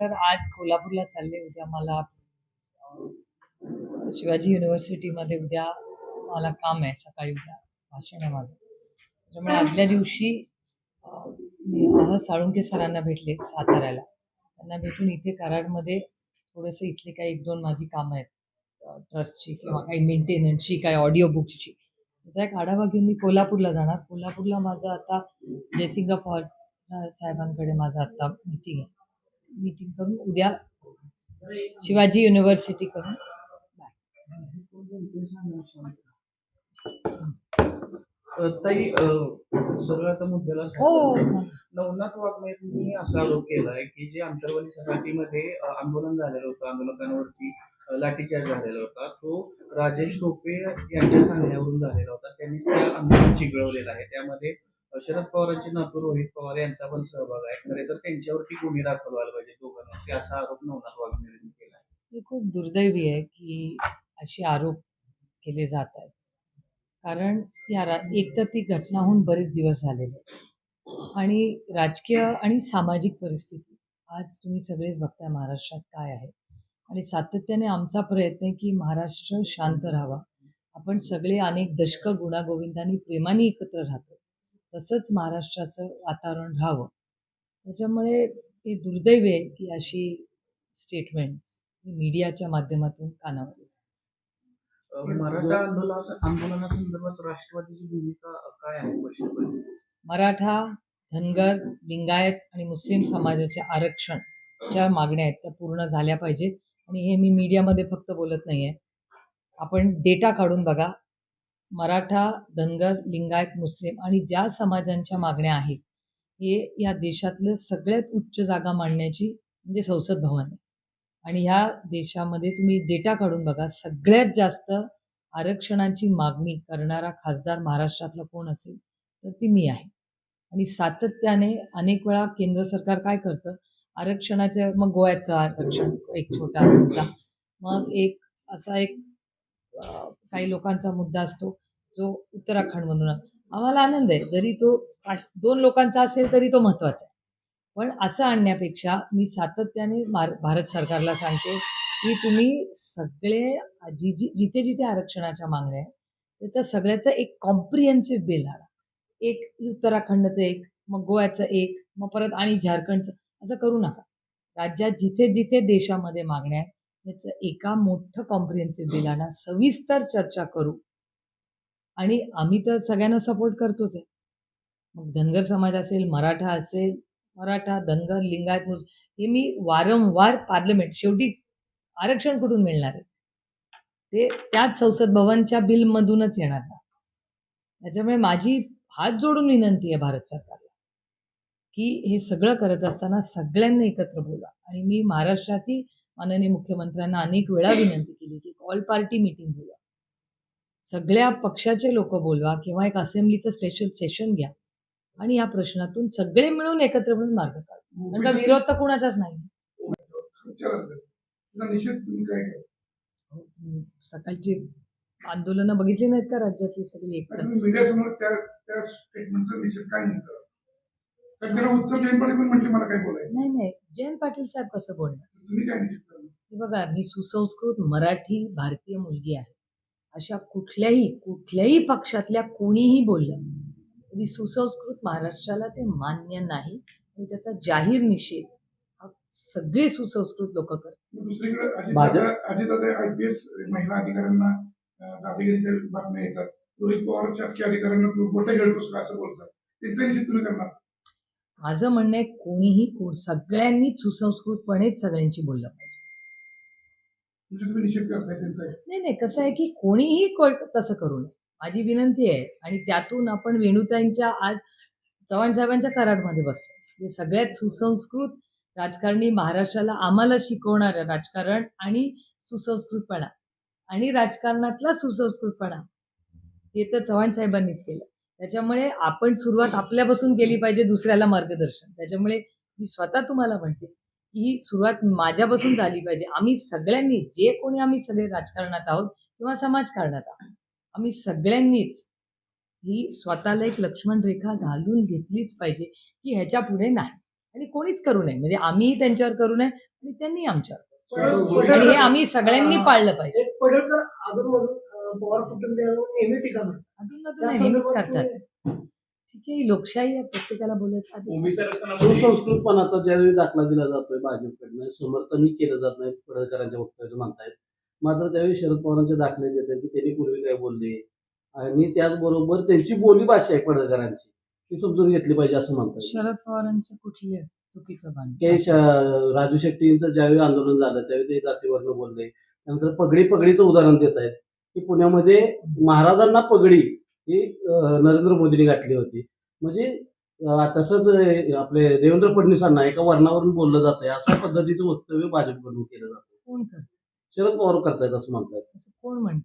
तर आज कोल्हापूरला चालले उद्या मला शिवाजी युनिव्हर्सिटीमध्ये उद्या मला काम आहे सकाळी उद्या भाषण आहे माझं. त्याच्यामुळे आदल्या दिवशी मी साळुंके सरांना भेटले साताऱ्याला. त्यांना भेटून इथे कराडमध्ये थोडंसं इथले काही एक दोन माझी कामं आहेत ट्रस्टची किंवा काही मेंटेनन्सची काही ऑडिओ बुक्सची त्याचा एक आढावा घेऊन मी कोल्हापूरला जाणार. कोल्हापूरला माझं आता जयसिंग पवार साहेबांकडे माझं आता मीटिंग आहे. मीटिंग करून उद्या शिवाजी युनिव्हर्सिटी करून. ताई आता मुद्द्याला हो सापडलंय. नवनाथ वाघमारेंनी असा आरोप केलाय की जे आंतरवाली सराटीमध्ये अ, आंदोलन झालेलं होतं आंदोलकांवरती लाठीचार्ज झालेला होता तो राजेश टोपे यांच्या सांगण्यावरून झालेला होता. त्यांनीच त्या आंदोलन चिघळवलेलं आहे. त्यामध्ये शरद पवारांचे नातू रोहित पवार यांचा पण सहभाग आहे. खरे तर त्यांच्यावरती गुन्हे दाखल व्हायला पाहिजे दोघांवरती. असा आरोप नवनाथ वाघमारेंनी केला हे खूप दुर्दैवी आहे की असे आरोप केले जात आहेत. कारण या रा एक तर ती घटनाहून बरेच दिवस झालेले आणि राजकीय आणि सामाजिक परिस्थिती आज तुम्ही सगळेच बघताय महाराष्ट्रात काय आहे. आणि सातत्याने आमचा प्रयत्न आहे की महाराष्ट्र शांत राहावा. आपण सगळे अनेक दशक गुणागोविंदांनी प्रेमाने एकत्र राहतो. तसंच महाराष्ट्राचं वातावरण राहावं. त्याच्यामुळे हे दुर्दैवी आहे की अशी स्टेटमेंट्स मीडियाच्या माध्यमातून कानावर मराठा आंदोलन आंदोलनासंदर्भात राष्ट्रवादीची भूमिका काय आहे मराठा धनगर लिंगायत आणि मुस्लिम समाजाचे आरक्षण ज्या मागण्या आहेत त्या पूर्ण झाल्या पाहिजेत. आणि हे मी मीडियामध्ये फक्त बोलत नाही आहे आपण डेटा काढून बघा. मराठा धनगर लिंगायत मुस्लिम आणि ज्या समाजांच्या मागण्या आहेत हे या देशातलं सगळ्यात उच्च जागा मांडण्याची म्हणजे संसद भवन आहे. आणि ह्या देशामध्ये तुम्ही डेटा काढून बघा सगळ्यात जास्त आरक्षणाची मागणी करणारा खासदार महाराष्ट्रातला कोण असेल तर ती मी आहे. आणि सातत्याने अनेक वेळा केंद्र सरकार काय करतं आरक्षणाच्या मग गोव्याचं आरक्षण एक छोटा मुद्दा. मग एक असा एक काही लोकांचा मुद्दा असतो जो उत्तराखंड म्हणून. आम्हाला आनंद आहे. जरी तो दोन लोकांचा असेल तरी तो महत्त्वाचा आहे. पण असं आणण्यापेक्षा मी सातत्याने मार भारत सरकारला सांगते की तुम्ही सगळे जी जी जिथे जिथे आरक्षणाच्या मागण्या आहेत त्याचं सगळ्याचं एक कॉम्प्रिहेन्सिव्ह बिल आणा. एक उत्तराखंडचं एक मग गोव्याचं एक मग परत आणि झारखंडचं असं करू नका. राज्यात जिथे जिथे देशामध्ये मागण्या आहेत त्याचं एका मोठं कॉम्प्रिहेन्सिव्ह बिल आणा. सविस्तर चर्चा करू. आणि आम्ही तर सगळ्यांना सपोर्ट करतोच आहे. मग धनगर समाज असेल मराठा असेल मराठा धनगर लिंगायत मुस हे मी वारंवार पार्लमेंट शेवटी आरक्षण कुठून मिळणार आहे? ते त्याच संसद भवनच्या बिलमधूनच येणार ना त्याच्यामुळे माझी हात जोडून विनंती आहे भारत सरकारला की हे सगळं करत असताना सगळ्यांना एकत्र बोला आणि मी महाराष्ट्रातील माननीय मुख्यमंत्र्यांना अनेक वेळा विनंती केली की ऑल पार्टी मिटिंग बोलवा सगळ्या पक्षाचे लोक बोलवा किंवा एक असेंब्लीचं स्पेशल सेशन घ्या. आणि या प्रश्नातून सगळे मिळून एकत्र मिळून मार्ग काढू. कारण का विरोध तर कुणाचाच नाही. तुम्ही सकाळची आंदोलनं बघितली नाहीत का राज्यातली सगळी एकत्र नाही नाही नाही. जयंत पाटील साहेब कसं बोलणार? हे बघा मी सुसंस्कृत मराठी भारतीय मुलगी आहे. अशा कुठल्याही कुठल्याही पक्षातल्या कोणीही बोललं तरी सुसंस्कृत महाराष्ट्राला ते मान्य नाही आणि त्याचा जाहीर निषेध हा सगळे सुसंस्कृत लोक करतात. मग दुसरीकडे Bhajap- Ajitdada Ajitdada I P S महिला अधिकाऱ्यांना अं, दादागिरीच्या बातम्या येतात. रोहित पवार शासकीय अधिकाऱ्यांना तू गोटे खेळतोस का असं बोलतात. त्यांचा निषेध तुम्ही करणार? माझं म्हणणं आहे कोणीही कोण सगळ्यांनीच सुसंस्कृतपणेच सगळ्यांची बोललं पाहिजे. तुम्ही निषेध करताय त्यांचा नाही नाही कसं आहे की कोणीही को- तसं करू नये. माझी विनंती आहे आणि त्यातून आपण वेणुताईंच्या आज चव्हाण साहेबांच्या कराडमध्ये बसलो. जे सगळ्यात सुसंस्कृत राजकारणी महाराष्ट्राला आम्हाला शिकवणारं राजकारण आणि सुसंस्कृतपणा. आणि राजकारणातला सुसंस्कृतपणा. हे तर चव्हाण साहेबांनीच केलं. त्याच्यामुळे आपण सुरुवात आपल्यापासून केली पाहिजे दुसऱ्याला मार्गदर्शन. त्याच्यामुळे मी स्वतः तुम्हाला म्हणते ही सुरुवात माझ्यापासून झाली पाहिजे. आम्ही सगळ्यांनी जे कोणी आम्ही सगळे राजकारणात आहोत किंवा समाजकारणात आहोत आम्ही सगळ्यांनीच ही स्वतःला एक लक्ष्मण रेखा घालून घेतलीच पाहिजे की ह्याच्या पुढे नाही. आणि कोणीच करू नये. म्हणजे आम्ही त्यांच्यावर करू नये आणि त्यांनी आमच्यावर आणि हे आम्ही सगळ्यांनी पाळलं पाहिजे. एक पडळकर अधूनमधून अं, पवार कुटुंबियांवर नेहमी टीका करतात. ठीक आहे ही लोकशाही आहे प्रत्येकाला बोलायचं अधिकार आहे. सुसंस्कृतपणाचा ज्यावेळी दाखला दिला जातोय भाजपकडनं समर्थनही केलं जात नाही पडळकरांच्या वक्तव्याचं म्हणतायत मात्र त्यावेळी शरद पवारांचे दाखले देतात की त्यांनी पूर्वी काय बोलले आणि त्याचबरोबर त्यांची बोली भाषा आहे पडळकरांची ती समजून घेतली पाहिजे असं म्हणतात शरद पवारांचं कुठले चुकीचं भान? काही श- राजू शेट्टींचं ज्यावेळी आंदोलन झालं त्यावेळी ते जातीवरनं बोलले. नंतर पगडी पगडीचं उदाहरण देत आहेत की पुण्यामध्ये महाराजांना पगडी ही नरेंद्र मोदींनी घातली होती. म्हणजे तसंच आपले देवेंद्र फडणवीसांना एका वर्णावरून बोललं जातंय. अशा पद्धतीचं वक्तव्य भाजपकडून केलं जातं कोण करत शरद पवार करतायत असं म्हणतात. असं कोण म्हणत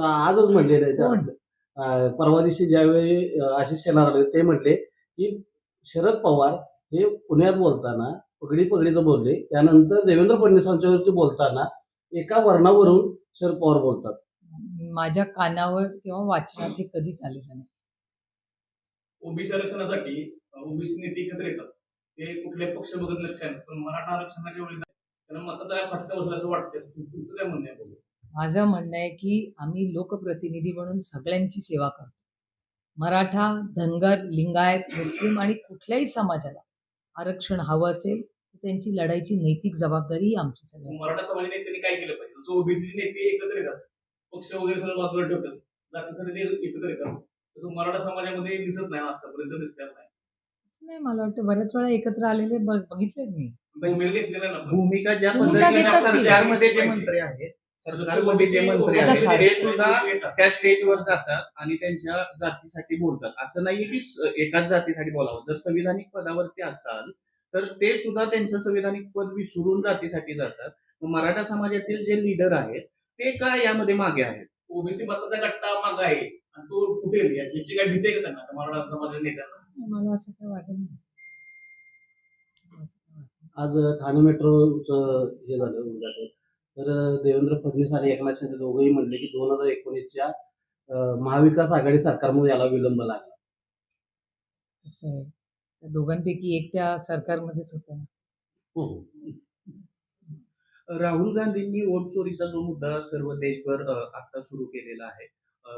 आजच म्हणलेलं आहे कोण? त्या- अं, परवा दिवशी ज्यावेळी अं, आशिष शेलार आले ते म्हटले की शरद पवार हे पुण्यात बोलताना पगडी पगडीचं बोलले. त्यानंतर देवेंद्र फडणवीसांच्यावरती बोलताना एका वर्णावरून शरद पवार बोलतात. माझ्या कानावर किंवा वाचनात हे कधीच आलेलं नाही. ओबीसी आरक्षणासाठी ओबीसी नेते एकत्र येतात. ते कुठले पक्ष बघत नाही. पण मराठा आरक्षणाच्या वेळी त्यांना मताचा फटका बसला असं वाटतं तुमचं काय म्हणणं आहे माझं म्हणणं आहे की आम्ही लोकप्रतिनिधी म्हणून सगळ्यांची सेवा करतो. मराठा धनगर लिंगायत मुस्लिम आणि कुठल्याही समाजाला आरक्षण हवं असेल तर त्यांची लढाईची नैतिक जबाबदारी आमची सगळ्यांची. मराठा समाज नेत्यांनी काय केलं पाहिजे? जसं ओबीसी नेते एकत्र येतात पक्ष वगैरे सगळं बाजूला ठेवतात. जातीसाठी ते एकत्र येतात. तसं मराठा समाजामध्ये दिसत नाही आतापर्यंत दिसतात नाही. नाही मला वाटतं. बऱ्याच वेळा एकत्र आलेले बघ- बघितलेत मी. भूमिका ज्या पद्धतीने. सरकारमध्ये जे मंत्री आहेत सरकारमध्ये जे मंत्री आता आहेत ते सुद्धा त्या स्टेजवर जातात आणि त्यांच्या जातीसाठी बोलतात. असं नाहीये की एकाच जातीसाठी बोलावं. जर संविधानिक पदावरती असाल तर ते सुद्धा त्यांचं संविधानिक पद विसरून जातीसाठी जातात. मग मराठा समाजातील जे लीडर आहेत ते का यामध्ये मागे आहेत? ओबीसी मताचा गट्टा माग आहे. आणि तो फुटेल याची काय भीती आहे का त्यांना? त्या मराठा समाजाच्या नेत्यांना? मला असं काय वाटत नाही. मला असं काय वाटत नाही. आज ठाणे मेट्रोचं हे झालं उद्घाटन. तर देवेंद्र फडणवीस आणि एकनाथ शिंदे दोघंही म्हणले की दोन हजार एकोणीसच्या महाविकास आघाडी सरकारमध्ये याला विलंब लागला. असं आहे. त्या दोघांपैकी एक त्या सरकारमध्येच होतं ना. राहुल गांधींनी वोट चोरीचा जो मुद्दा सर्व देशभर आता सुरू केलेला आहे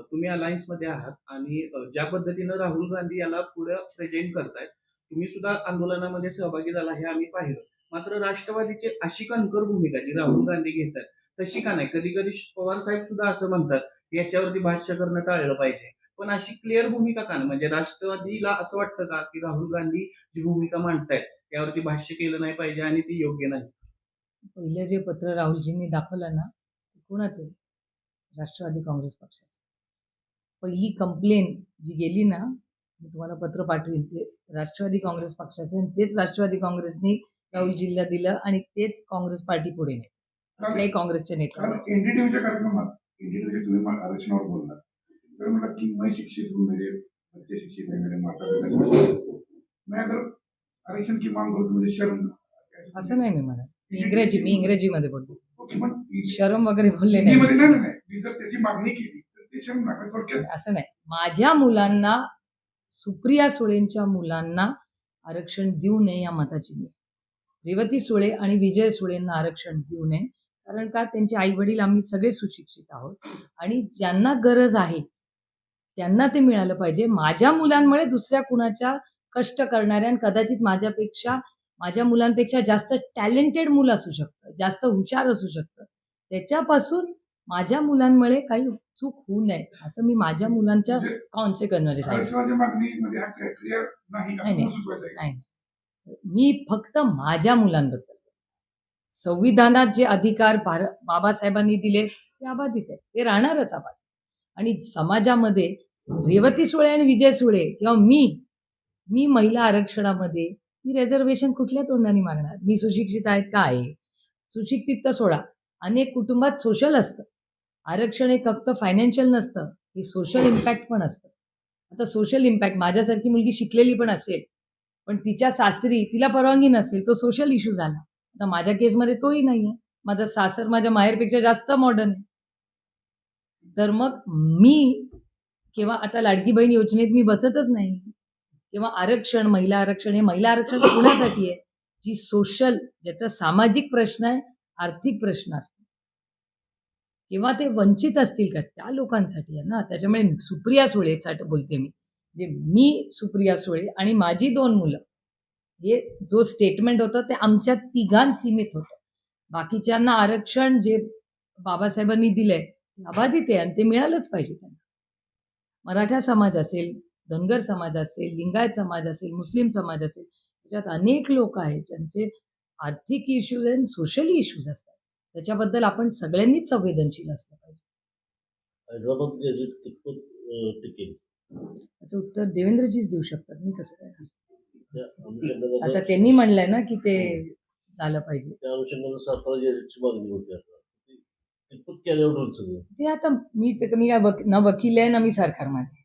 तुम्ही अलायन्समध्ये आहात आणि ज्या पद्धतीनं राहुल गांधी याला पुढे प्रेझेंट करतायत तुम्ही सुद्धा आंदोलनामध्ये सहभागी झाला हे आम्ही पाहिलं. मात्र राष्ट्रवादीची अशी कणकर भूमिका जी राहुल गांधी घेतात तशी का नाही? कधी कधी पवार साहेब सुद्धा असं म्हणतात याच्यावरती भाष्य करणं टाळलं पाहिजे. पण अशी क्लिअर भूमिका का नाही? म्हणजे राष्ट्रवादीला असं वाटतं का की राहुल गांधी जी भूमिका मांडतायत त्यावरती भाष्य केलं नाही पाहिजे आणि ती योग्य नाही? पहिलं जे पत्र राहुलजींनी दाखवलं ना ते कोणाचं आहे? राष्ट्रवादी काँग्रेस पक्षाचं. पहिली कंप्लेन जी गेली ना मी तुम्हाला पत्र पाठवीन ते राष्ट्रवादी काँग्रेस पक्षाचं आणि तेच राष्ट्रवादी काँग्रेसनी राहुलजींना दिलं आणि तेच काँग्रेस पार्टी पुढे नेलं. कुठल्याही काँग्रेसच्या कारण एनडीटीव्हीच्या कार्यक्रमात तुम्ही आरक्षणावर बोलला तर म्हणलं की मैं शिक्षित हूँ मेरे बच्चे शिक्षित है मेरे माता पिता शिक्षित. मैं अगर आरक्षण की मांग शर्म असं नाही मी म्हणत. मी इंग्रजी मी इंग्रजीमध्ये शरम वगैरे बोलले नाही. असं नाही. माझ्या मुलांना सुप्रिया सुळेंच्या मुलांना आरक्षण देऊ नये या मताची मी. रेवती सुळे आणि विजय सुळेंना आरक्षण देऊ नये. कारण का? त्यांचे आई वडील आम्ही सगळे सुशिक्षित आहोत. आणि ज्यांना गरज आहे त्यांना ते मिळालं पाहिजे. माझ्या मुलांमुळे दुसऱ्या कुणाच्या कष्ट करणाऱ्या कदाचित माझ्यापेक्षा माझ्या मुलांपेक्षा जास्त टॅलेंटेड मुलं असू शकतं जास्त हुशार असू शकतं. त्याच्यापासून माझ्या मुलांमुळे काही चूक होऊ नये असं मी माझ्या मुलांच्या म्हणजे कॉन्सिक्वन्समध्ये सांगितलं आहे नाही मी फक्त माझ्या मुलांबद्दल. संविधानात जे अधिकार बाबासाहेबांनी दिले ते अबाधित आहेत. ते राहणारच अबाधित आणि समाजामध्ये रेवती सुळे आणि विजय सुळे किंवा मी मी महिला आरक्षणामध्ये मी रिझर्वेशन कुठल्या तोंडाने मागणार? मी सुशिक्षित आहे काय आहे सुशिक्षित तर सोडा. अनेक कुटुंबात सोशल असतं. आरक्षण हे फक्त फायनान्शियल नसतं हे सोशल इम्पॅक्ट पण असतं. आता सोशल इम्पॅक्ट माझ्यासारखी मुलगी शिकलेली पण असेल पण तिच्या सासरी तिला परवानगी नसेल तो सोशल इश्यू झाला. आता माझ्या केसमध्ये तोही नाही आहे माझा सासर माझ्या माहेरपेक्षा जास्त मॉडर्न आहे. तर मग मी किंवा आता लाडकी बहीण योजनेत मी बसतच नाही. किंवा आरक्षण महिला आरक्षण हे महिला आरक्षण कोणासाठी आहे? जी सोशल ज्याचा सामाजिक प्रश्न आहे आर्थिक प्रश्न असतो किंवा ते वंचित असतील का? त्या लोकांसाठी आहे ना. त्याच्यामुळे सुप्रिया सुळेसाठी बोलते मी. म्हणजे मी सुप्रिया सुळे आणि माझी दोन मुलं हे जो स्टेटमेंट होतं ते आमच्या तिघां सीमित होतं. बाकीच्यांना आरक्षण जे बाबासाहेबांनी दिलंय ते अबाधित आहे आणि ते मिळालंच पाहिजे त्यांना. मराठा समाज असेल धनगर समाज असेल लिंगायत समाज असेल मुस्लिम समाज असेल त्याच्यात अनेक लोक आहेत ज्यांचे आर्थिक इश्यूज आणि सोशली इश्यूज असतात. त्याच्याबद्दल आपण सगळ्यांनीच संवेदनशील असलं पाहिजे. हैदराबाद गॅजेट कितपत अं, टिकेल? त्याचं उत्तर देवेंद्रजीच देऊ शकतात. मी कसं काय आता त्यांनी म्हणलंय ना की ते झालं पाहिजे. त्या अनुषंगानं सरकार गॅजेटची मागणी होती आता. ती आता मी ते मी काय ना वकील आहे ना मी सरकारमध्ये.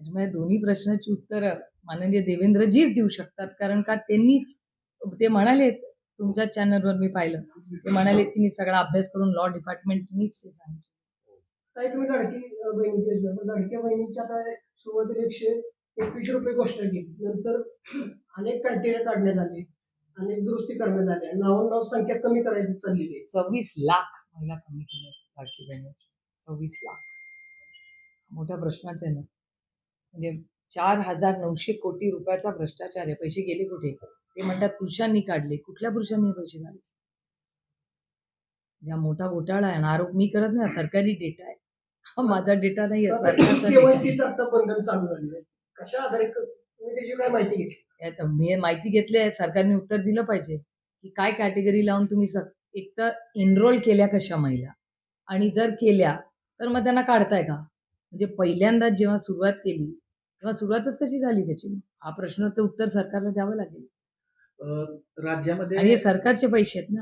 त्याच्यामुळे दोन्ही प्रश्नाची उत्तर माननीय देवेंद्रजीच देऊ शकतात. कारण का त्यांनीच ते म्हणाले तुमच्या चॅनलवर मी पाहिलं. ते म्हणाले की मी सगळा अभ्यास करून लॉ डिपार्टमेंटनीच ते सांगितलं काही तुम्ही लाडकी बहिणीचे लाडक्या बहिणीच्या आता सुरुवातीला एकशे एकवीस रुपये घोषणा केली. नंतर अनेक क्रायटेरिया काढण्यात आले. अनेक दुरुस्ती करण्यात आल्या. नाव संख्या कमी करायची चाललेली आहे. सव्वीस लाख महिला कमी केल्या लाडकी बहिणीच्या सव्वीस लाख. मोठा प्रश्नच आहे ना. म्हणजे चार हजार नऊशे कोटी रुपयाचा भ्रष्टाचार आहे. पैसे गेले कुठे? ते म्हणतात पुरुषांनी काढले. कुठल्या पुरुषांनी हे पैसे काढले? हा मोठा घोटाळा आहे आणि आरोप मी करत नाही सरकारी डेटा आहे. हा माझा डेटा नाही मी माहिती घेतली आहे सरकारने उत्तर दिलं पाहिजे की काय कॅटेगरी लावून तुम्ही एक तर एनरोल केल्या कशा महिला? आणि जर केल्या तर मग त्यांना काढताय का? म्हणजे पहिल्यांदाच जेव्हा सुरुवात केली तेव्हा सुरुवातच कशी झाली त्याची? हा प्रश्नाचं उत्तर सरकारला द्यावं लागेल. आणि हे सरकारचे पैसे आहेत ना.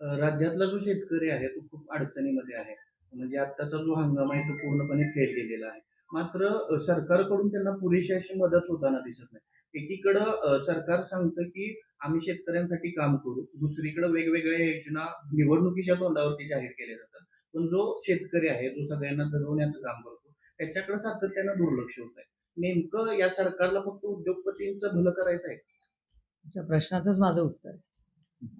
अं, राज्यातला जो शेतकरी आहे तो खूप अडचणीमध्ये आहे. म्हणजे आत्ताचा जो हंगाम आहे तो पूर्णपणे फेल गेलेला आहे. मात्र अं, सरकारकडून त्यांना पुरेशी अशी मदत होताना दिसत नाही. एकीकडं अं, सरकार सांगतं की आम्ही शेतकऱ्यांसाठी काम करू. दुसरीकडे वेगवेगळ्या योजना निवडणुकीच्या तोंडावरती जाहीर केल्या जातात. पण जो शेतकरी आहे जो सगळ्यांना जगवण्याचं काम करतो त्याच्याकडे सातत्यानं दुर्लक्ष होत आहे. नेमकं या सरकारला फक्त उद्योगपतींचं भलं करायचं आहे? तुमच्या प्रश्नातच माझं उत्तर आहे.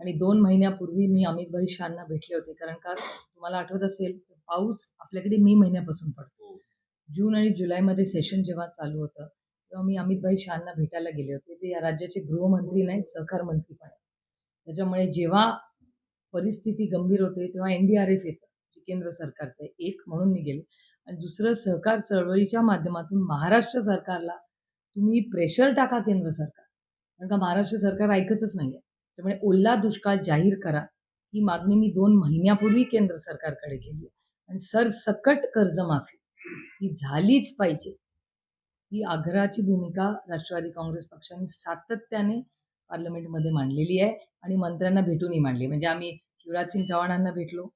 आणि दोन महिन्यापूर्वी मी अमित भाई शहांना भेटले होते कारण का तुम्हाला आठवत असेल पाऊस आपल्याकडे मे महिन्यापासून पडतो. जून आणि जुलैमध्ये सेशन जेव्हा चालू होतं तेव्हा मी अमित भाई शहांना भेटायला गेले होते. ते या राज्याचे गृहमंत्री नाहीत सहकार मंत्री पण आहेत. त्याच्यामुळे जेव्हा परिस्थिती गंभीर होते तेव्हा एन डी आर एफ येतं केंद्र सरकारचं एक म्हणून मी गेले. दुसरं सहकार चळवळीच्या माध्यमातून महाराष्ट्र सरकारला तुम्ही प्रेशर टाका केंद्र सरकार. कारण का महाराष्ट्र सरकार ऐकतच नाही आहे त्यामुळे ओल्ला दुष्काळ जाहीर करा. ही मागणी मी दोन महिन्यापूर्वी केंद्र सरकारकडे केली आहे. आणि सरसकट कर्जमाफी ही झालीच पाहिजे. ही आग्रहाची भूमिका राष्ट्रवादी काँग्रेस पक्षाने सातत्याने पार्लमेंटमध्ये मांडलेली आहे. आणि मंत्र्यांना भेटूनही मांडली म्हणजे आम्ही शिवराज सिंग चव्हाणांना भेटलो.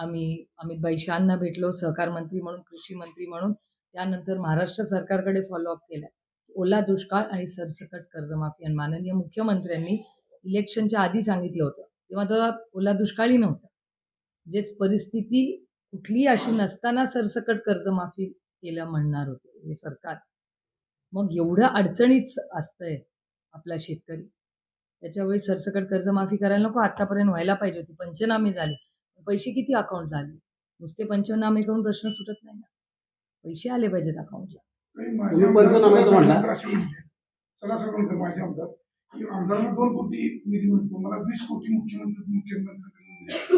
आम्ही अमितभाई शहांना भेटलो सहकार मंत्री म्हणून कृषी मंत्री म्हणून. त्यानंतर महाराष्ट्र सरकारकडे फॉलोअप केला. ओला दुष्काळ आणि सरसकट कर्जमाफी आणि माननीय मुख्यमंत्र्यांनी इलेक्शनच्या आधी सांगितलं होतं. तेव्हा तर ओला दुष्काळी नव्हता. जे परिस्थिती कुठली अशी नसताना सरसकट कर्जमाफी केलं म्हणणार होते हे सरकार. मग एवढं अडचणीत असतंय आपला शेतकरी. त्याच्यावेळी सरसकट कर्जमाफी करायला नको आतापर्यंत व्हायला पाहिजे होती. पंचनामे झाले. पैसे किती अकाउंटला आले? नुसते पंचनामे करून प्रश्न सुटत नाही ना. पैसे आले पाहिजेत अकाउंटला तरी माझ्या तुम्ही पंचनाम्याचं म्हणला. आमदार असे म्हणले, सरासर म्हणतो माझे आमदार की आमदारांना दोन कोटी निधी मिळतो मला वीस कोटी मुख्यमंत्री मुख्यमंत्री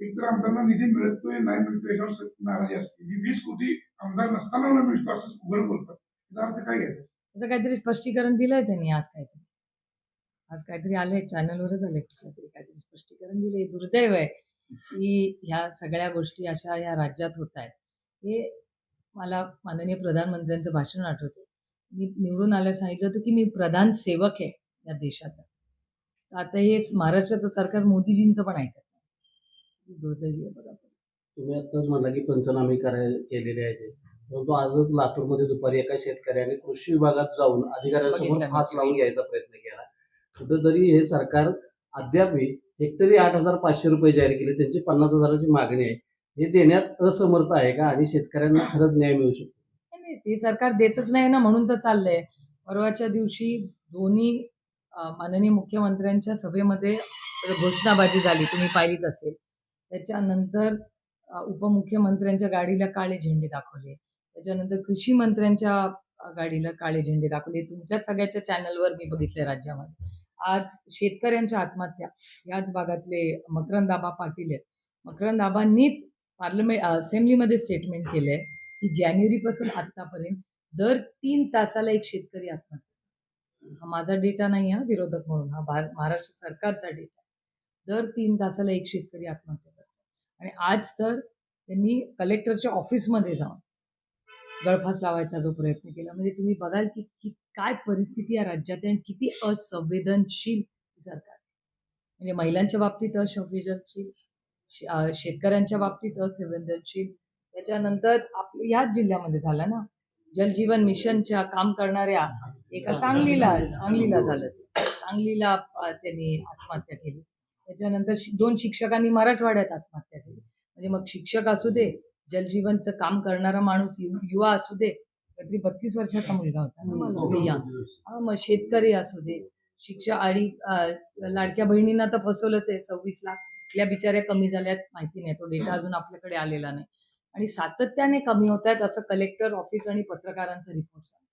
एक तर आमदारांना निधी मिळतोय नाही मिळतोय याच्यावर स- नाराजी असते. ही वीस कोटी आमदार नसताना मला मिळतो असं उघड बोलतात. त्याचा अर्थ काय घ्यायचा त्याचं काहीतरी स्पष्टीकरण दिलंय त्यांनी आज काहीतरी. आज काहीतरी आलंय चॅनलवरच आलंय काहीतरी काहीतरी स्पष्टीकरण दिलंय. दुर्दैव आहे. की ह्या सगळ्या गोष्टी अशा ह्या राज्यात होत आहेत. हे मला माननीय प्रधानमंत्र्यांचं भाषण आठवतं. मी निवडून आल्यावर सांगितलं होतं की मी प्रधान सेवक आहे या देशाचा. तर आता हे महाराष्ट्राचं सरकार मोदीजींचं पण ऐकत नाही. दुर्दैवी आहे बघा. तुम्ही आत्ताच म्हणला की पंचनामे कराय केलेले आहेत. ते. परंतु आजच लातूरमध्ये दुपारी एका शेतकऱ्याने कृषी विभागात जाऊन अधिकाऱ्यांसमोर. फास लावून घ्यायचा प्रयत्न केला. कुठेतरी हे सरकार अद्यापही हेक्टरी आठ हजार पाचशे रुपये जाहीर केले. त्यांची पन्नास हजाराची मागणी आहे. हे देण्यात असमर्थ आहे का? आणि शेतकऱ्यांना खरंच न्याय मिळू शकतो? नाही, ते सरकार देतच नाही ना म्हणून तर चाललंय. परवाच्या दिवशी दोन्ही माननीय मुख्यमंत्र्यांच्या सभेमध्ये घोषणाबाजी झाली. तुम्ही पाहिलीच असेल. त्याच्यानंतर उपमुख्यमंत्र्यांच्या गाडीला काळे झेंडे दाखवले. त्याच्यानंतर कृषी मंत्र्यांच्या गाडीला काळे झेंडे दाखवले. तुमच्याच सगळ्याच्या चॅनलवर मी बघितले राज्यामध्ये. आज शेतकऱ्यांच्या आत्महत्या याच भागातले मकरंदाबा पाटील आहेत. मकरंदाबांनीच पार्लमेंट असेंब्लीमध्ये स्टेटमेंट केलं आहे की जानेवारीपासून आत्तापर्यंत दर तीन तासाला एक शेतकरी आत्महत्या हा माझा डेटा नाही हा विरोधक म्हणून हा भार महाराष्ट्र सरकारचा डेटा दर तीन तासाला एक शेतकरी आत्महत्या करतो. आणि आज तर त्यांनी कलेक्टरच्या ऑफिसमध्ये जाऊन गळफास लावायचा जो प्रयत्न केला. म्हणजे तुम्ही बघाल की की काय परिस्थिती या राज्यात आणि किती असंवेदनशील सरकार. म्हणजे महिलांच्या बाबतीत असंवेदनशील शेतकऱ्यांच्या बाबतीत असंवेदनशील. त्याच्यानंतर आप याच जिल्ह्यामध्ये झालं ना. जलजीवन मिशनच्या काम करणाऱ्या एका सांगलीला सांगलीला झालं ते. सांगलीला अं, त्यांनी आत्महत्या केली. त्याच्यानंतर दोन शिक्षकांनी मराठवाड्यात आत्महत्या केली. म्हणजे मग शिक्षक असू दे जलजीवनचं काम करणारा माणूस युवा असू दे काहीतरी बत्तीस वर्षाचा मुलगा होता. या. हा, मग शेतकरी असू दे शिक्षा आणि लाडक्या बहिणींना तर फसवलंच आहे सव्वीस लाख. कुठल्या बिचाऱ्या कमी झाल्यात माहिती नाही तो डेटा अजून आपल्याकडे आलेला नाही. आणि सातत्याने कमी होत आहेत असं कलेक्टर ऑफिस आणि पत्रकारांचा रिपोर्ट सांगतो.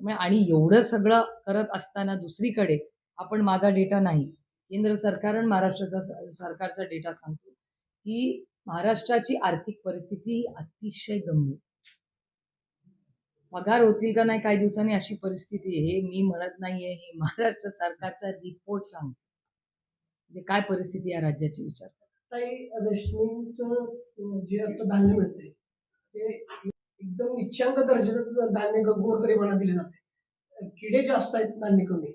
त्यामुळे आणि एवढं सगळं करत असताना दुसरीकडे आपण माझा डेटा नाही. केंद्र सरकार आणि महाराष्ट्राचा सरकारचा डेटा सांगतो की महाराष्ट्राची आर्थिक परिस्थिती ही अतिशय गंभीर. पगार होतील का नाही काही दिवसांनी अशी परिस्थिती आहे. हे मी म्हणत नाहीये हे महाराष्ट्र सरकारचा रिपोर्ट सांगतो. म्हणजे काय परिस्थिती या राज्याची विचार. काही रेशनिंगचं जे आता धान्य मिळते ते एकदम निच्चांक दर्जाचं धान्य गोरगरिबांना दिले जाते. किडे जास्त आहेत धान्य कमी.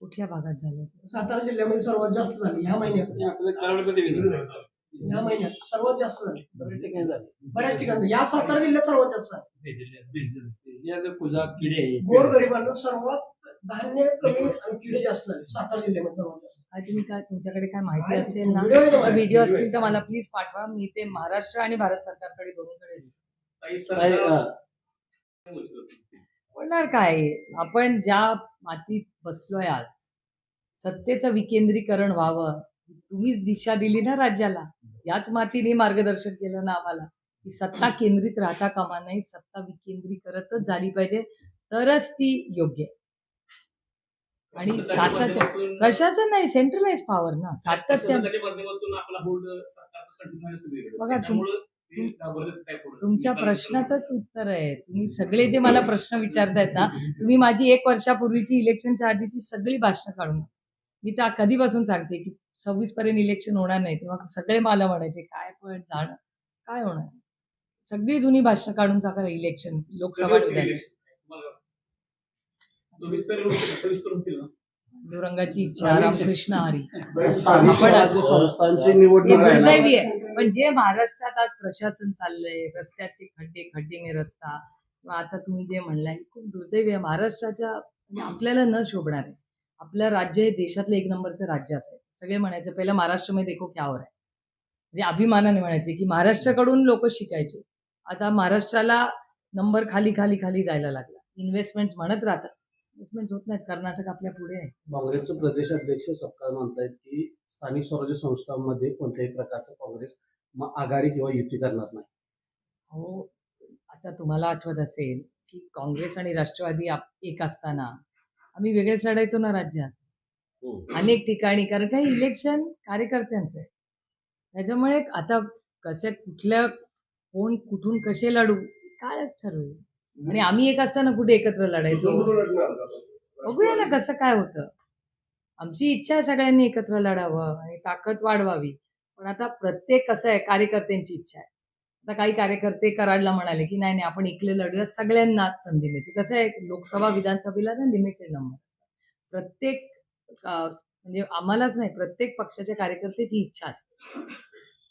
कुठल्या भागात झालं? सातारा जिल्ह्यामध्ये सर्वात जास्त झाले ह्या महिन्यात. ह्या महिन्यात सर्वात जास्त झाले. बरेच ठिकाणी झाले. बऱ्याच ठिकाणी. या सातारा जिल्ह्यात सर्वात जास्त झाले. गोरगरिबांना सर्वात धान्य कमी आणि किडे जास्त झाले. सातारा जिल्ह्यामध्ये सर्वात जास्त. तुम्ही काय तुमच्याकडे काय माहिती असेल ना? व्हिडिओ असतील तर मला प्लीज पाठवा. मी ते महाराष्ट्र आणि भारत सरकारकडे दोन्हीकडे बोलणार काय? आपण ज्या मातीत बसलोय आज सत्तेचं विकेंद्रीकरण व्हावं तुम्हीच दिशा दिली ना राज्याला. याच मातीने मार्गदर्शन केलं ना आम्हाला. की सत्ता केंद्रित राहता कामा नाही सत्ता विकेंद्रीकरतच झाली पाहिजे तरच ती योग्य. आहे. आणि सातत्य प्रशासन नाही सेंट्रलाइज पॉवर ना. सातत्य बघा, तुम- तुमच्या प्रश्नातच उत्तर आहे. तुम्ही सगळे जे मला प्रश्न विचारतायत ना तुम्ही माझी एक वर्षापूर्वीची इलेक्शनच्या आधीची सगळी भाषणं काढून. मी तर कधीपासून सांगते की सव्वीस पर्यंत इलेक्शन होणार नाही तेव्हा सगळे मला म्हणायचे काय पण जाणं काय होणार सगळी जुनी भाषणं काढून टाका इलेक्शन लोकसभा पांडुरंगाची इच्छा रामकृष्ण हरी. दुर्दैवी आहे. पण जे महाराष्ट्रात आज प्रशासन चाललंय रस्त्याचे खड्डे खड्डे मे रस्ता किंवा आता तुम्ही जे म्हणलाय हे खूप दुर्दैवी आहे. महाराष्ट्राच्या म्हणजे आपल्याला न शोभणार आहे आपलं राज्य हे देशातलं एक नंबरचं राज्य असेल. सगळे म्हणायचे पहिलं महाराष्ट्रमध्ये देखो क्या हो रहा है? म्हणजे अभिमानाने म्हणायचे की महाराष्ट्राकडून लोक शिकायचे. आता महाराष्ट्राला नंबर खाली खाली खाली जायला लागला. इन्व्हेस्टमेंट म्हणत राहतात. इन्व्हेस्टमेंट होत नाहीत. कर्नाटक आपल्या पुढे आहे. काँग्रेसचे प्रदेशाध्यक्ष सपकाळ म्हणतायत की स्थानिक स्वराज्य संस्थांमध्ये कोणत्याही प्रकारचं काँग्रेस आघाडी किंवा युती करणार नाही. हो आता तुम्हाला आठवत असेल की काँग्रेस आणि राष्ट्रवादी एक असताना आम्ही वेगळेच लढायचो ना राज्यात. अनेक ठिकाणी. कारण काही इलेक्शन कार्यकर्त्यांचं आहे त्याच्यामुळे आता कसे कुठल्या कोण कुठून कसे लढू कायच ठरवेल. आणि आम्ही एक असताना कुठे एकत्र लढायचो? बघूया ना कसं काय होतं. आमची इच्छा आहे सगळ्यांनी एकत्र लढावं आणि ताकद वाढवावी. पण आता प्रत्येक कसं आहे कार्यकर्त्यांची इच्छा आहे. आता काही कार्यकर्ते कराडला म्हणाले की नाही नाही आपण इकडे लढूया सगळ्यांनाच संधी मिळते. कसं आहे लोकसभा विधानसभेला ना लिमिटेड नंबर प्रत्येक म्हणजे आम्हालाच नाही प्रत्येक पक्षाच्या कार्यकर्त्याची इच्छा असते.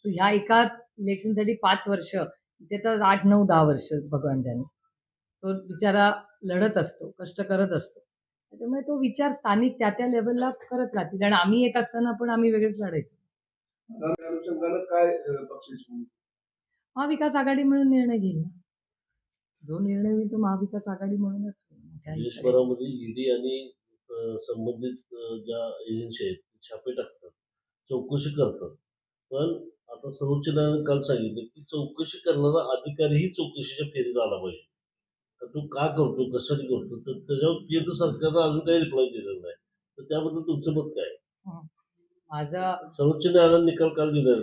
ह्या एका इलेक्शनसाठी पाच वर्ष इथे तर आठ नऊ दहा वर्ष भगवान ज्यांनी. तो बिचारा लढत असतो कष्ट करत असतो. त्याच्यामुळे तो विचार स्थानिक त्या त्या लेवलला करत राहतील. आणि आम्ही एक असताना पण आम्ही वेगळेच लढायचो. काय? महाविकास आघाडी मिळून निर्णय घेईल ना. जो निर्णय होईल तो महाविकास आघाडी म्हणूनच होईल. संबंधित ज्या एजन्सी आहेत छापे टाकतात चौकशी करतात. पण आता सर्वोच्च न्यायालयाने काल सांगितलं की चौकशी करणारा अधिकारीही चौकशीच्या फेरीत आला पाहिजे. तर तो का करतो कशासाठी करतो? तर त्याच्यावर केंद्र सरकारनं अजून काही रिप्लाय दिलेला नाही. तर त्याबद्दल तुमचं मत काय? माझा सर्वोच्च न्यायालयाने निकाल काल दिला.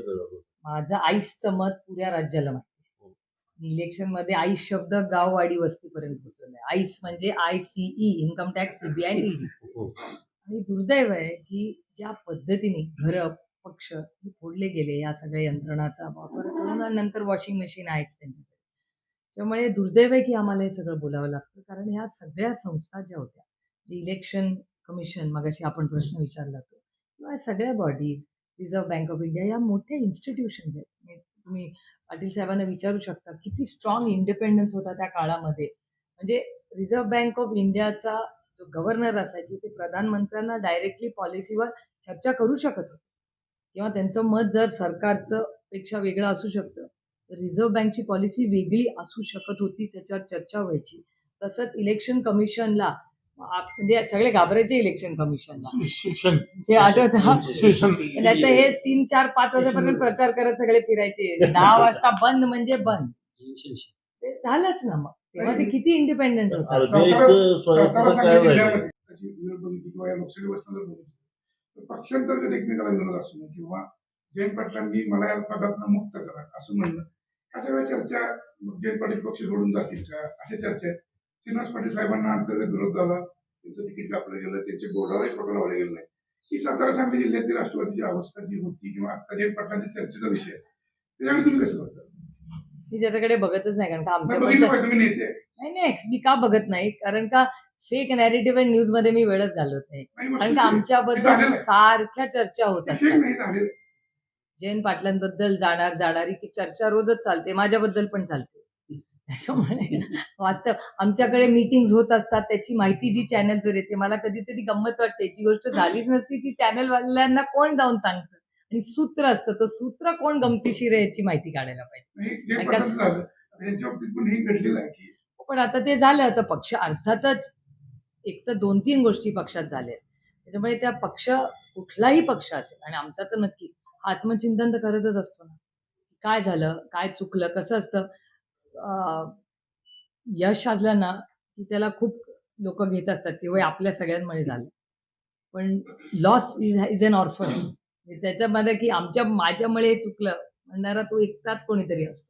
माझं आईसचं मत पुऱ्या राज्याला माहिती इलेक्शनमध्ये आईस शब्द गाववाडी वस्तीपर्यंत पोहोचवलाय आईस म्हणजे I C E income tax CBI ED हो. आणि दुर्दैव आहे की ज्या पद्धतीने घर पक्ष हे फोडले गेले या सगळ्या यंत्रणाचा वापर करून नंतर वॉशिंग मशीन आहेच त्यांच्याकडे. त्यामुळे दुर्दैव आहे की आम्हाला हे सगळं बोलावं लागतं कारण ह्या सगळ्या संस्था ज्या होत्या जे इलेक्शन कमिशन मगाशी आपण प्रश्न विचारला तो किंवा सगळ्या bodies reserve bank of India या मोठ्या इन्स्टिट्यूशन्स आहेत. तुम्ही पाटील साहेबांना विचारू शकता किती स्ट्रॉंग इंडिपेंडन्स होता त्या काळामध्ये. म्हणजे रिझर्व्ह बँक ऑफ इंडियाचा जो गव्हर्नर असायचे ते प्रधानमंत्र्यांना डायरेक्टली पॉलिसीवर चर्चा करू शकत होते. किंवा त्यांचं मत जर सरकारचं पेक्षा वेगळं असू शकतं तर रिझर्व्ह बँकची पॉलिसी वेगळी असू शकत होती त्याच्यावर चर्चा व्हायची. तसंच इलेक्शन कमिशनला म्हणजे सगळे घाबरायचे इलेक्शन कमिशनला सेशन जे आठवत हा आता हे तीन चार पाच वाजेपर्यंत प्रचार करत सगळे फिरायचे. दहा वाजता बंद म्हणजे बंद. ते झालंच ना मग. तेव्हा ते किती इंडिपेंडेंट होतात. त्याची तर पक्षांतर्गत एकमेकाला असणं किंवा जयंत पाटलांनी मला या पदातनं मुक्त करा असं म्हणणं. ह्या सगळ्या चर्चा जयंत पाटील पक्ष सोडून जातील का? अशा चर्चा आहेत. श्रीनिवास पाटील साहेबांना अंतर्गत विरोध झाला त्यांचं तिकीट कापलं गेलं त्यांचे बोर्डावरही फोटो लावले गेले नाही ही सातारा सांगली जिल्ह्यातील राष्ट्रवादीची अवस्था जी होती किंवा आता जयंत पाटलांच्या चर्चेचा विषय आहे, त्याच्याकडे तुम्ही कसं बघता मी त्याच्याकडे बघतच नाही कारण का आहे. नाही नाही मी का बघत नाही कारण का फेक नॅरेटिव्ह आणि न्यूजमध्ये मी वेळच घालवत नाही कारण का. आमच्याबद्दल. सारख्या चर्चा होत असतात. जयंत पाटलांबद्दल जाणार जाणारी की चर्चा रोजच चालते माझ्याबद्दल पण चालते त्याच्यामुळे वास्तव. आमच्याकडे मीटिंग होत असतात त्याची माहिती जी चॅनलवर येते. मला कधीतरी गंमत वाटते जी गोष्ट झालीच नसती ती चॅनल वाल्यांना कोण जाऊन सांगतं? आणि सूत्र असतं तो सूत्र कोण गमतीशीर आहे याची माहिती काढायला पाहिजे. पण हे पण आता ते झालं तर पक्ष अर्थातच एक तर दोन तीन गोष्टी पक्षात झाल्या. त्याच्यामुळे त्या पक्ष कुठलाही पक्ष असेल आणि आमचा तर नक्की आत्मचिंतन तर करतच असतो ना. काय झालं? काय चुकलं? कसं असतं? यश असलं ना की त्याला खूप लोक घेत असतात किंवा आपल्या सगळ्यांमुळे झालं. पण लॉस इज म्हणजे इज अन ऑर्फन त्याच्यामध्ये की आमच्या माझ्यामुळे चुकलं म्हणणारा तो एकटाच कोणीतरी असतो.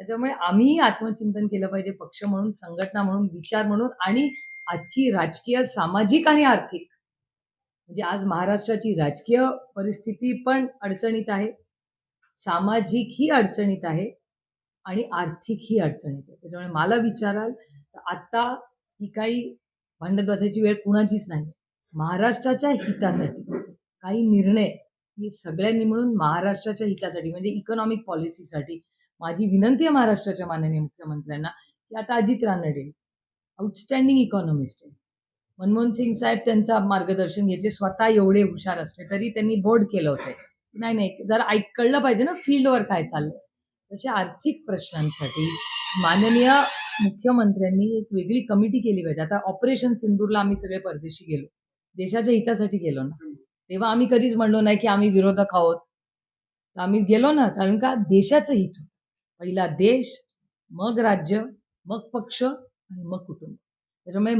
त्याच्यामुळे आम्हीही आत्मचिंतन केलं पाहिजे पक्ष म्हणून संघटना म्हणून विचार म्हणून आणि आजची राजकीय सामाजिक आणि आर्थिक. म्हणजे आज महाराष्ट्राची राजकीय परिस्थिती पण अडचणीत आहे. सामाजिक ही अडचणीत आहे. आणि आर्थिक ही अडचण येते. त्याच्यामुळे मला विचाराल तर आत्ता ही काही भांडत बसायची वेळ कुणाचीच नाही महाराष्ट्राच्या हितासाठी काही निर्णय ही सगळ्यांनी मिळून महाराष्ट्राच्या हितासाठी म्हणजे इकॉनॉमिक पॉलिसीसाठी माझी विनंती आहे महाराष्ट्राच्या माननीय मुख्यमंत्र्यांना की आता अजित रानडे आउटस्टँडिंग इकॉनॉमिस्ट आहे. मनमोहन सिंग साहेब त्यांचा मार्गदर्शन घ्यायचे स्वतः एवढे हुशार असले तरी त्यांनी बोर्ड केलं होतं. नाही नाही जरा ऐक कळलं पाहिजे ना फील्डवर काय चाललंय. तसे आर्थिक प्रश्नांसाठी माननीय मुख्यमंत्र्यांनी एक वेगळी कमिटी केली पाहिजे. आता ऑपरेशन सिंदूरला आम्ही सगळे परदेशी गेलो. देशाच्या हितासाठी गेलो ना. तेव्हा आम्ही कधीच म्हणलो नाही की आम्ही विरोधक आहोत. तर आम्ही गेलो ना कारण का देशाचं हित. पहिला देश मग राज्य मग पक्ष आणि मग कुटुंब. त्याच्यामुळे